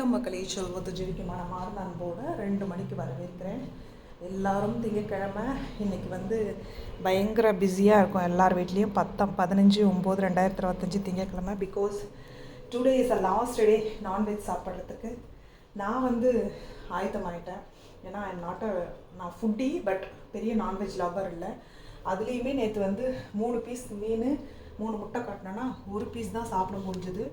வணக்கம் மக்களே சொல்வது ஜெயிக்குமான மாறு அன்போடு ரெண்டு மணிக்கு வரவேற்கிறேன். எல்லாரும் திங்கக்கிழமை இன்னைக்கு வந்து பயங்கர பிஸியாக இருக்கும். எல்லார் வீட்லேயும் பத்தாம் பதினஞ்சு ஒம்பது ரெண்டாயிரத்தி இருபத்தஞ்சி திங்கக்கிழமை because today is a last day non veg சாப்பிட்றதுக்கு. நான் வந்து ஆயத்தமாயிட்டேன். ஏன்னா ஐ நாட் அ நான் ஃபுட்டி பட் பெரிய நான்வெஜ் லவ்வர் இல்லை. அதுலேயுமே நேற்று வந்து மூணு பீஸ் மீன் மூணு முட்டை கட்டினோன்னா ஒரு பீஸ் தான் சாப்பிட முடிஞ்சது.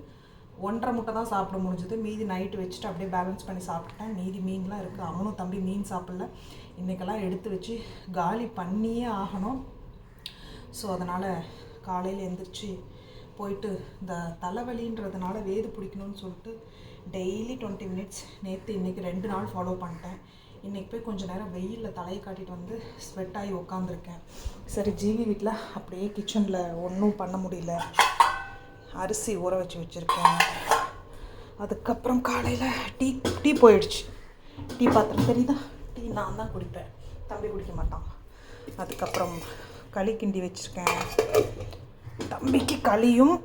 ஒன்றரை முட்டை தான் சாப்பிட முடிஞ்சது. மீதி நைட்டு வச்சுட்டு அப்படியே பேலன்ஸ் பண்ணி சாப்பிட்டேன் மீதி மீன்லாம் இருக்குது அவனும் தம்பி மீன் சாப்பிடல. இன்றைக்கெல்லாம் எடுத்து வச்சு காலி பண்ணியே ஆகணும். ஸோ அதனால் காலையில் எந்திரிச்சு போயிட்டு இந்த தலைவலின்றதுனால வேது பிடிக்கணும்னு சொல்லிட்டு டெய்லி டுவெண்ட்டி மினிட்ஸ் நேற்று இன்றைக்கி ரெண்டு நாள் ஃபாலோ பண்ணிட்டேன். இன்றைக்கி போய் கொஞ்சம் நேரம் வெயிலில் தலையை காட்டிட்டு வந்து ஸ்வெட் ஆகி உட்காந்துருக்கேன் சரி ஜிவி வீட்டில் அப்படியே கிச்சனில் ஒன்றும் பண்ண முடியல. அரிசி ஊற வச்சு வச்சுருக்கேன். அதுக்கப்புறம் காலையில் டீ டீ போயிடுச்சு. டீ பாத்திரம் தெரியுதா? டீ நான் தான் குடிப்பேன். தம்பி குடிக்க மாட்டான். அதுக்கப்புறம் களி கிண்டி வச்சுருக்கேன். தம்பிக்கு களியும்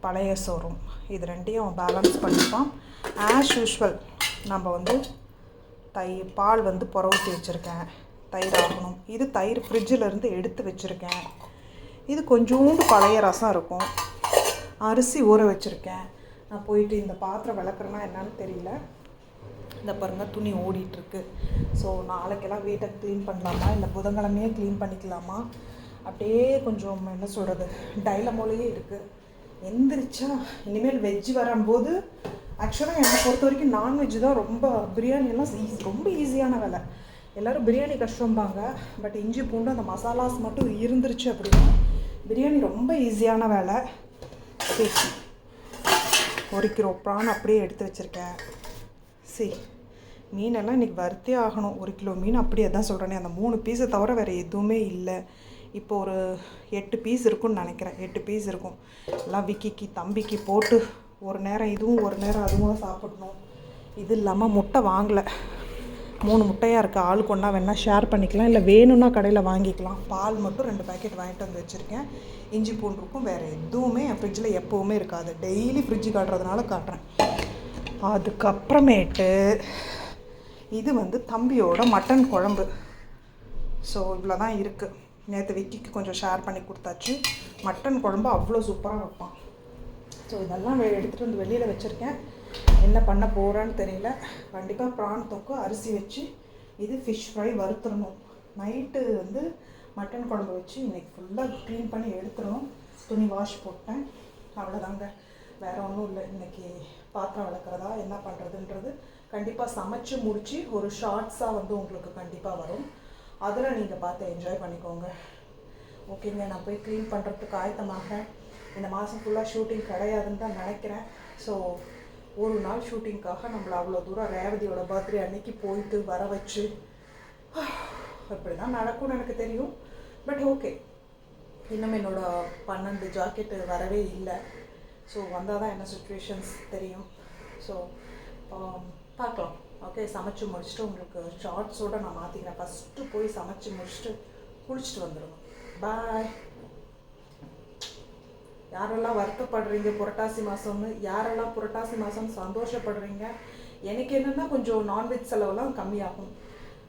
பழைய சோறும். இது ரெண்டையும் பேலன்ஸ் பண்ணிப்பான். ஆஸ் யூஷுவல் நம்ம வந்து தயிர் பால் வந்து புற ஊற்றி வச்சுருக்கேன். தயிர் ஆகணும். இது தயிர் ஃப்ரிட்ஜில் இருந்து எடுத்து வச்சுருக்கேன். இது கொஞ்சோண்டு பழைய ரசம் இருக்கும். அரிசி ஊற வச்சுருக்கேன். நான் போயிட்டு இந்த பாத்திரம் விளக்குறேன்னா என்னன்னு தெரியல. இந்த பாருங்க துணி ஓடிட்டுருக்கு. ஸோ நாளைக்கெல்லாம் வீட்டை க்ளீன் பண்ணலாமா? இல்லை புதன்கிழமையே க்ளீன் பண்ணிக்கலாமா? அப்படியே கொஞ்சம் என்ன சொல்கிறது டைலமோலையே இருக்குது எந்திரிச்சா இனிமேல் வெஜ் வரும்போது ஆக்சுவலாக என்னை பொறுத்த வரைக்கும் நான்வெஜ் தான் ரொம்ப பிரியாணியெல்லாம் ஈஸி ரொம்ப ஈஸியான வேலை. எல்லோரும் பிரியாணி கஷ்டம்பாங்க. பட் இஞ்சி பூண்டு அந்த மசாலாஸ் மட்டும் இருந்துருச்சு அப்படின்னா பிரியாணி ரொம்ப ஈஸியான வேலை. சரி ஒரு கிலோ ப்ரான் அப்படியே எடுத்து வச்சுருக்கேன். சரி மீனெல்லாம் இன்றைக்கி வறுத்தே ஆகணும். ஒரு கிலோ மீன் அப்படியே தான் சொல்கிறேனே அந்த மூணு பீஸை தவிர வேறு எதுவுமே இல்லை. இப்போ ஒரு எட்டு பீஸ் இருக்கும்னு நினைக்கிறேன். எட்டு பீஸ் இருக்கும். எல்லாம் விக்கிக்கு தம்பிக்கு போட்டு ஒரு நேரம் இதுவும் ஒரு நேரம் அதுவும் சாப்பிடணும். இது இல்லாமல் முட்டை வாங்கலை. மூணு முட்டையாக இருக்குது ஆளுக்கு ஒன்றா வேணால் ஷேர் பண்ணிக்கலாம். இல்லை வேணும்னா கடையில் வாங்கிக்கலாம். பால் மட்டும் ரெண்டு பேக்கெட் வாங்கிட்டு வந்து வச்சுருக்கேன். இஞ்சி பூண்டு இருக்கும் வேறு எதுவுமே என் ஃப்ரிட்ஜில் எப்போவுமே இருக்காது. டெய்லி ஃப்ரிட்ஜு காட்டுறதுனால காட்டுறேன். அதுக்கப்புறமேட்டு இது வந்து தம்பியோட மட்டன் குழம்பு. ஸோ இவ்வளோ தான் இருக்குது நேற்று விக்கிக்கு கொஞ்சம் ஷேர் பண்ணி கொடுத்தாச்சு. மட்டன் குழம்பு அவ்வளோ சூப்பராக வைப்பான். ஸோ இதெல்லாம் எடுத்துகிட்டு வந்து வெளியில் வச்சுருக்கேன். என்ன பண்ண போகிறான்னு தெரியல. கண்டிப்பாக ப்ரான் தொக்கு அரிசி வச்சு இது ஃபிஷ் ஃப்ரை வறுத்துடணும். நைட்டு வந்து மட்டன் குழம்பு வச்சு இன்னைக்கு ஃபுல்லாக க்ளீன் பண்ணி எடுத்துடணும். துணி வாஷ் போட்டேன். அவ்வளோதாங்க வேறு ஒன்றும் இல்லை. இன்னைக்கு பாத்திரம் விளக்குறதா என்ன பண்ணுறதுன்றது கண்டிப்பாக சமைச்சு முடித்து ஒரு ஷார்ட்ஸாக வந்து உங்களுக்கு கண்டிப்பாக வரும். அதில் நீங்கள் பார்த்து என்ஜாய் பண்ணிக்கோங்க. ஓகேங்க. நான் போய் க்ளீன் பண்ணுறதுக்கு ஆயத்தமாக இந்த மாதம் ஃபுல்லாக ஷூட்டிங் கிடையாதுன்னு தான் நினைக்கிறேன். ஸோ ஒரு நாள் ஷூட்டிங்க்காக நம்மளை அவ்வளோ தூரம் ரேவதியோட பர்த்டே அன்னைக்கு போயிட்டு வர வச்சு. அப்படி தான் நடக்கும்னு எனக்கு தெரியும். பட் ஓகே இன்னும் என்னோட பன்னெண்டு ஜாக்கெட்டு வரவே இல்லை. ஸோ வந்தால் தான் என்ன சுச்சுவேஷன்ஸ் தெரியும். ஸோ um, பார்க்கலாம். ஓகே சமைச்சு முடிச்சுட்டு உங்களுக்கு ஷார்ட்ஸோடு நான் மாற்றிக்கிறேன் ஃபஸ்ட்டு போய் சமைச்சு முடிச்சுட்டு குளிச்சுட்டு வந்துடுவோம் பாய் யாரெல்லாம் வருத்தப்படுறீங்க புரட்டாசி மாதம்னு யாரெல்லாம் புரட்டாசி மாதம் சந்தோஷப்படுறீங்க? எனக்கு என்னென்னா கொஞ்சம் நான்வெஜ் செலவெல்லாம் கம்மியாகும்.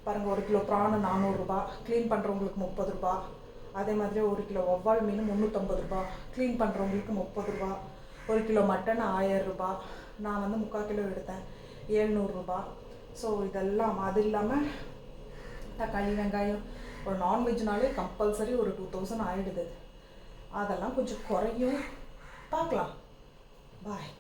பாருங்கள் ஒரு கிலோ ப்ரான் நானூறுரூபா க்ளீன் பண்ணுறவங்களுக்கு முப்பது ரூபா. அதே மாதிரி ஒரு கிலோ ஒவ்வாள் மீன் முந்நூற்றம்பது ரூபா க்ளீன் பண்ணுறவங்களுக்கு முப்பது ரூபா. ஒரு கிலோ மட்டன் ஆயிரம் நான் வந்து முக்கால் கிலோ எடுத்தேன் ஏழ்நூறுரூபா ஸோ இதெல்லாம் அது இல்லாமல் தக்காளி வெங்காயம் ஒரு நான்வெஜ்னாலே கம்பல்சரி ஒரு டூ தௌசண்ட் ஆகிடுது அதெல்லாம் கொஞ்சம் குறையும். பார்க்கலாம். பாய்